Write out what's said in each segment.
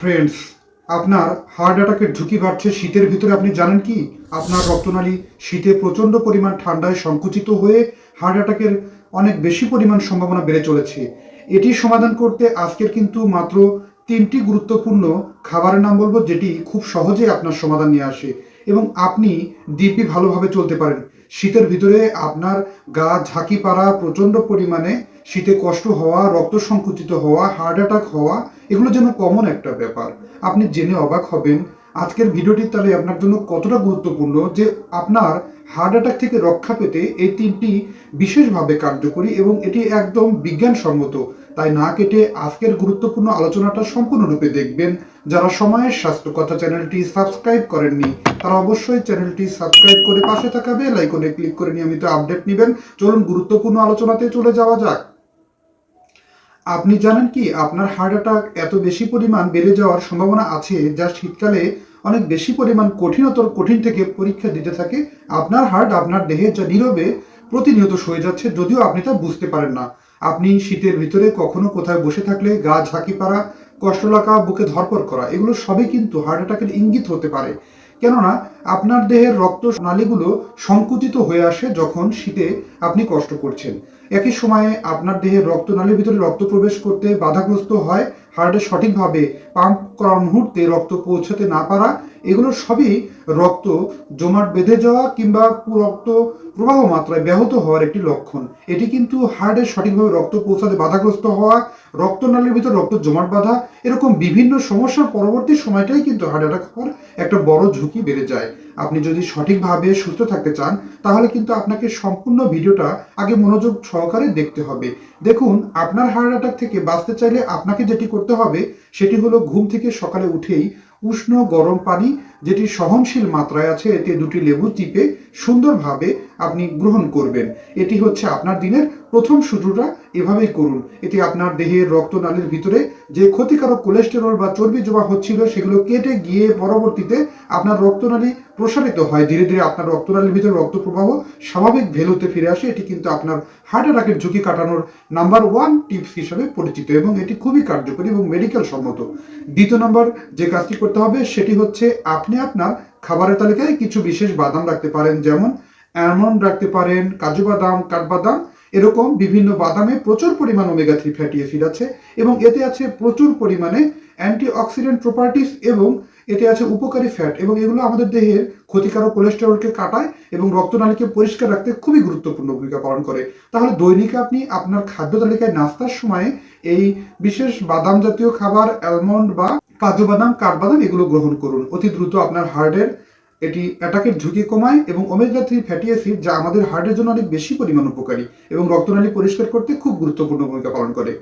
Friends আপনার heart অ্যাটাকের ঝুঁকি বাড়ছে শীতের ভিতরে, আপনি জানেন কি? আপনার রক্তনালী শীতে প্রচণ্ড পরিমাণ ঠান্ডায় সংকুচিত হয়ে হার্ট অ্যাটাকের অনেক বেশি পরিমাণ সম্ভাবনা বেড়ে চলেছে। এটি সমাধান করতে আজকের কিন্তু মাত্র তিনটি গুরুত্বপূর্ণ খাবারের নাম বলব, যেটি খুব সহজে আপনার সমাধান নিয়ে আসে এবং আপনি দিব্যি ভালোভাবে চলতে পারেন। শীতের ভিতরে আপনার গা ঝাঁকি পাড়া প্রচণ্ড পরিমাণে শীতে কষ্ট হওয়া, রক্ত সংকুচিত হওয়া হার্ট অ্যাটাক হওয়া, এগুলো যেন কমন একটা ব্যাপার। আপনি জেনে অবাক হবেন, আজকের ভিডিওটি তাহলে আপনার জন্য কতটা গুরুত্বপূর্ণ যে আপনার হার্ট অ্যাটাক থেকে রক্ষা পেতে এই তিনটি বিশেষভাবে কার্যকরী এবং এটি একদম বিজ্ঞানসম্মত। তাই না কেটে আজকের গুরুত্বপূর্ণ আলোচনাটা সম্পূর্ণরূপে দেখবেন। যারা সময়ের স্বাস্থ্য কথা চ্যানেলটি সাবস্ক্রাইব করেননি, তারা অবশ্যই চ্যানেলটি সাবস্ক্রাইব করে পাশে থাকা বেল আইকনে ক্লিক করে নিয়মিত আপডেট নেবেন। চলুন গুরুত্বপূর্ণ আলোচনাতে চলে যাওয়া যাক। আপনি জানেন কি, আপনার হার্ট অ্যাটাক এত বেশি পরিমাণ বেড়ে যাওয়ার সম্ভাবনা আছে যা শীতকালে অনেক বেশি পরিমাণ কঠিনতর, কঠিন থেকে পরীক্ষা দিতে থাকে। আপনার হার্ট আপনার দেহে যা নীরবে প্রতিনিয়ত সয়ে যাচ্ছে, যদিও আপনি তা বুঝতে পারেন না। আপনি শীতের ভিতরে কখনো কোথায় বসে থাকলে গা ঝাঁকি পাড়া কষ্ট লাগা, বুকে ধরপর করা, এগুলো সবই কিন্তু হার্ট অ্যাটাকের ইঙ্গিত হতে পারে। কেননা আপনার দেহের রক্ত নালীগুলো সংকুচিত হয়ে আসে যখন শীতে আপনি কষ্ট করছেন। একই সময়ে আপনার দেহের রক্তনালীর ভিতরে রক্ত প্রবেশ করতে বাধাগ্রস্ত হয় হার্টে সঠিকভাবে পাম্প করার মুহূর্তে রক্ত পৌঁছাতে না পারা, এগুলো সবই রক্ত জমাট বেঁধে যাওয়া কিংবা রক্ত প্রবাহ মাত্রায় ব্যাহত হওয়ার একটি লক্ষণ। এটি কিন্তু হার্টে সঠিকভাবে রক্ত পৌঁছাতে বাধাগ্রস্ত হওয়া, রক্তনালীর ভিতর রক্ত জমাট বাঁধা, এরকম বিভিন্ন সমস্যার পরবর্তী সময়টাই কিন্তু হার্ট অ্যাটাক হওয়ার একটা বড় ঝুঁকি বেড়ে যায়। আপনি যদি সঠিকভাবে সুস্থ থাকতে চান, তাহলে কিন্তু আপনাকে সম্পূর্ণ ভিডিওটা আগে মনোযোগ সহকারে দেখতে হবে। দেখুন, আপনার হার্ট অ্যাটাক থেকে বাঁচতে চাইলে আপনাকে যেটি করতে হবে, সেটি হলো ঘুম থেকে সকালে উঠেই উষ্ণ গরম পানি, যেটি সহনশীল মাত্রায় আছে, এতে দুটি লেবু চিপে সুন্দরভাবে আপনি গ্রহণ করবেন। এটি হচ্ছে আপনার দিনের প্রথম শুরুটা এভাবেই করুন। এতে আপনার দেহের রক্তনালীর ভিতরে যে ক্ষতিকারক কোলেস্টেরল বা চর্বি জমা হচ্ছিল, সেগুলো কেটে গিয়ে পরবর্তীতে আপনার রক্তনালী প্রসারিত হয়। ধীরে ধীরে আপনার রক্তনালীর ভিতরে রক্ত প্রবাহ স্বাভাবিক ভেলুতে ফিরে আসে। এটি কিন্তু আপনার হার্ট অ্যাটাকের ঝুঁকি কাটানোর নাম্বার ওয়ান টিপস হিসাবে পরিচিত এবং এটি খুবই কার্যকরী এবং মেডিকেল সম্মত। দ্বিতীয় নম্বর যে কাজটি করতে হবে, সেটি হচ্ছে আপনি আপনার খাবারের তালিকায় কিছু বিশেষ বাদাম রাখতে পারেন, যেমন অ্যালমন্ড রাখতে পারেন, কাজু বাদাম কাঠবাদাম এরকম বিভিন্ন বাদামে প্রচুর পরিমাণ ওমেগা থ্রি ফ্যাটি অ্যাসিড আছে এবং এতে আছে প্রচুর পরিমাণে অ্যান্টিঅক্সিডেন্ট প্রপার্টিস এবং এতে আছে উপকারী ফ্যাট এবং এগুলো আমাদের দেহের ক্ষতিকারক কোলেস্টেরলকে কাটায় এবং রক্তনালীকে পরিষ্কার রাখতে খুবই গুরুত্বপূর্ণ ভূমিকা পালন করে। তাহলে দৈনিক আপনি আপনার খাদ্য তালিকায় নাস্তার সময়ে এই বিশেষ বাদাম জাতীয় খাবার, অ্যালমন্ড বা কাজু বাদাম কাঠবাদাম এগুলো গ্রহণ করুন। অতি দ্রুত আপনার হার্টের এটি অ্যাটাকের ঝুঁকি কমায় এবং ওমেগা থ্রি ফ্যাটি অ্যাসিড যা আমাদের হার্টের জন্য অনেক বেশি পরিমাণ উপকারী এবং রক্তনালী পরিষ্কার করতে খুব গুরুত্বপূর্ণ ভূমিকা পালন করে।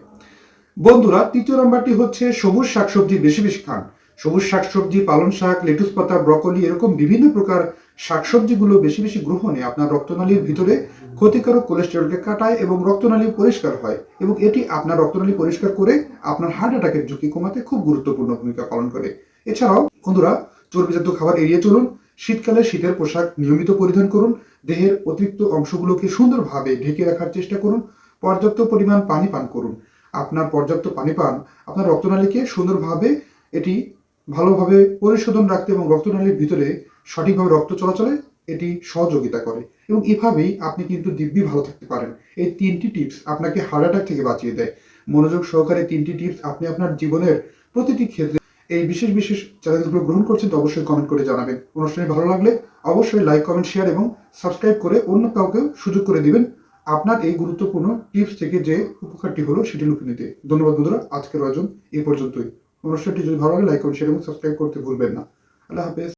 বন্ধুরা, তৃতীয় নম্বরটি হচ্ছে সবুজ শাকসবজি বেশি বেশি খান। সবুজ শাকসবজি, পালং শাক, লেটুস পাতা, ব্রকলি এরকম বিভিন্ন প্রকার শাকসবজিগুলো বেশি বেশি গ্রহণে আপনার রক্তনালীর ভিতরে ক্ষতিকারক কোলেস্টেরলকে কাটায় এবং রক্তনালী পরিষ্কার হয় এবং এটি আপনার রক্তনালী পরিষ্কার করে আপনার হার্ট অ্যাটাকের ঝুঁকি কমাতে খুব গুরুত্বপূর্ণ ভূমিকা পালন করে। এছাড়াও, বন্ধুরা, চর্বিজাত খাবার এড়িয়ে চলুন। শীতকালে শীতের পোশাক নিয়মিত পরিধান করুন। দেহের অতিরিক্ত অংশগুলোকে সুন্দরভাবে ঢেকে রাখার চেষ্টা করুন। পর্যাপ্ত পরিমাণ পানি পান করুন। আপনার পর্যাপ্ত পানি পান, আপনার রক্তনালীকে সুন্দরভাবে এটি ভালোভাবে পরিশোধন রাখতে এবং রক্তনালীর ভিতরে সঠিকভাবে রক্ত চলাচলে এটি সহযোগিতা করে। এবং এভাবেই আপনি কিন্তু দিব্যি ভালো থাকতে পারেন। এই তিনটি টিপস আপনাকে হার্ট অ্যাটাক থেকে বাঁচিয়ে দেয়। মনোযোগ সহকারে তিনটি টিপস আপনি আপনার জীবনের প্রতিটি ক্ষেত্রে এই বিশেষ বিশেষ চ্যালেঞ্জগুলো গ্রহণ করছেন তো অবশ্যই কমেন্ট করে জানাবেন। অনুষ্ঠানে ভালো লাগলে অবশ্যই লাইক কমেন্ট শেয়ার এবং সাবস্ক্রাইব করে অন্য কাউকে সুযোগ করে দিবেন আপনার এই গুরুত্বপূর্ণ টিপস থেকে যে উপকারটি হলো সেটি লুকে নিতে। ধন্যবাদ বন্ধুরা, আজকের আয়োজন এই পর্যন্তই। অনুষ্ঠানটি যদি ভালো লাগে লাইক কমেন্ট শেয়ার এবং সাবস্ক্রাইব করতে ভুলবেন না। আল্লাহ হাফেজ।